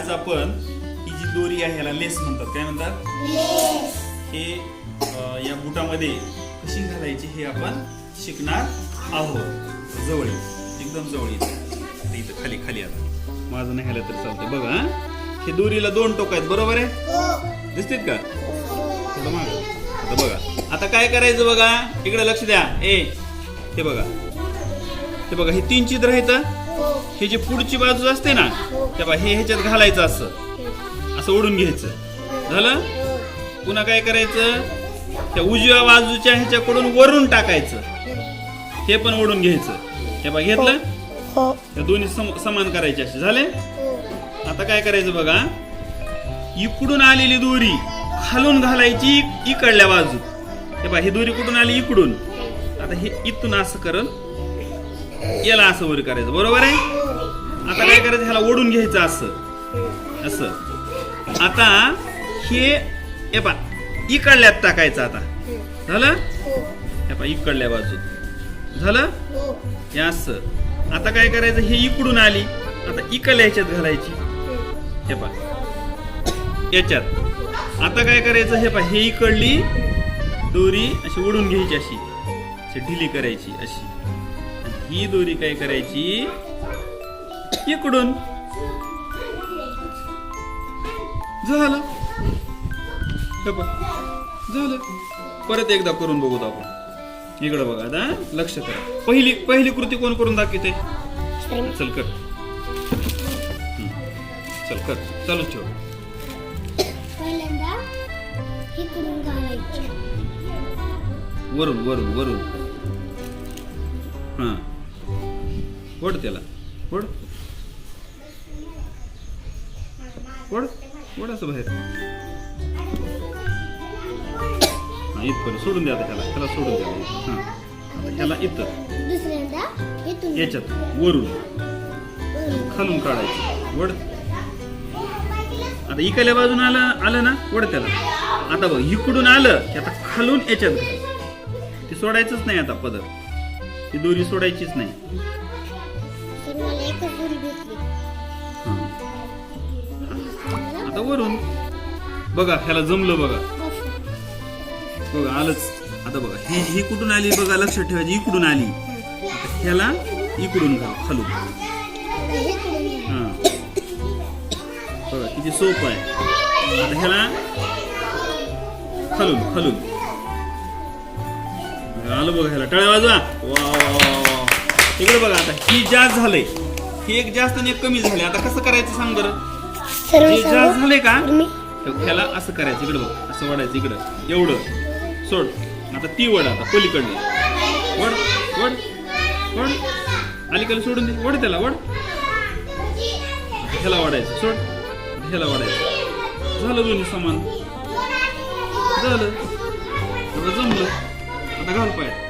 आज आपण ही जी दोरी आहे ह्याला लेस म्हणतात. काय म्हणतात? हे या बुटामध्ये कशी घालायची हे आपण शिकणार आहोत. जवळ. एकदम जवळ इथं खाली खाली आता. माझं नाही ह्याला तर चालतंय. बघा हा. हे दोरीला दोन टोक आहेत. बरोबर आहे? दिसतील का? थोडं माग. आता बघा. आता काय करायचं बघा? इकडे लक्ष द्या. ए हे बघा. हे बघा हे तीन चित्र आहेत हे जे पुढची बाजू असते ना ते बघा हे ह्याच्यात घालायचं असं. असं ओढून घ्यायचं. झालं? पुन्हा काय करायचं? त्या उजव्या बाजूच्या ह्याच्याकडून वरून टाकायचं. हे पण ओढून घ्यायचं. हे बघा घेतलं? हो. त्या दोन्ही सम- समान करायचे असे. झाले? आता काय करायचं बघा. इकडून आलेली दोरी खालून घालायची इकडल्या बाजू. हे बघा ही दोरी कुठून आली? इकडून. आता हे इथून असं करल याला असं वर करायचं बरोबर आहे? आता काय करायचं? ह्याला ओढून घ्यायचं असं. असं. आता हे हे पा इकडल्यात टाकायचं आता. झालं? हे पा इकडल्या बाजू झालं? हे असं. आता काय करायचं? हे इकडून आली. आता इकडल्या ह्याच्यात घालायची. हे पा याच्यात. आता काय करायचं? हे पा हे इकडली दोरी अशी ओढून घ्यायची अशी. अशी ढिली करायची अशी. ही दोरी काय करायची? इकडून. झालं. हे. झालं. परत एकदा करून बघू आपण. इकडं बघा आता लक्ष करा. पहिली पहिली कृती कोण करून दाखवते? चल कर. चल कर. चालू ठेव. वरून वरून वरून. हा. ओढ त्याला. ओढ ओढ ओढ असं बाहेर. हा इथपर्यंत सोडून द्या आता त्याला. त्याला सोडून द्या. हा. आता ह्याला इथं. याच्यात वरून. खालून काढायचं. वड. आता इकडल्या बाजून आलं आलं ना वड त्याला. आता बघ इकडून आलं की आता खालून याच्यात. ते सोडायचंच नाही आता पदर. ती दोरी सोडायचीच नाही. भेटली. आता वरून. बघा ह्याला जमलं बघा. बघा आलंच. आता बघा ही ही कुठून आली बघा लक्षात ठेवायची इकडून आली. आता ह्याला इकडून घाल खालून. इकडून बघा किती सोपं आहे. आता ह्याला खालून खालून. आलं बघा ह्याला. टळ्या वाजवा. वा वा, वा, वा. इकडे बघा आता ही जास्त झालंय. ही एक जास्त आणि एक कमी झाले. आता कसं करायचं सांग बरं? सर्व हे जास्त सांगू? झालंय का? मी तर ह्याला असं करायचं इकडे बघ असं वडायचं इकडं. एवढं. सोड. आता ती वड आता पलीकडली. वड वड वड. अलीकडे सोडून दे. वड त्याला वड. ह्याला वाढायचं सोड. आता ह्याला वाढायचं. झालं दोन्ही समान. झालं. आता जमलं. आता घाल पाय.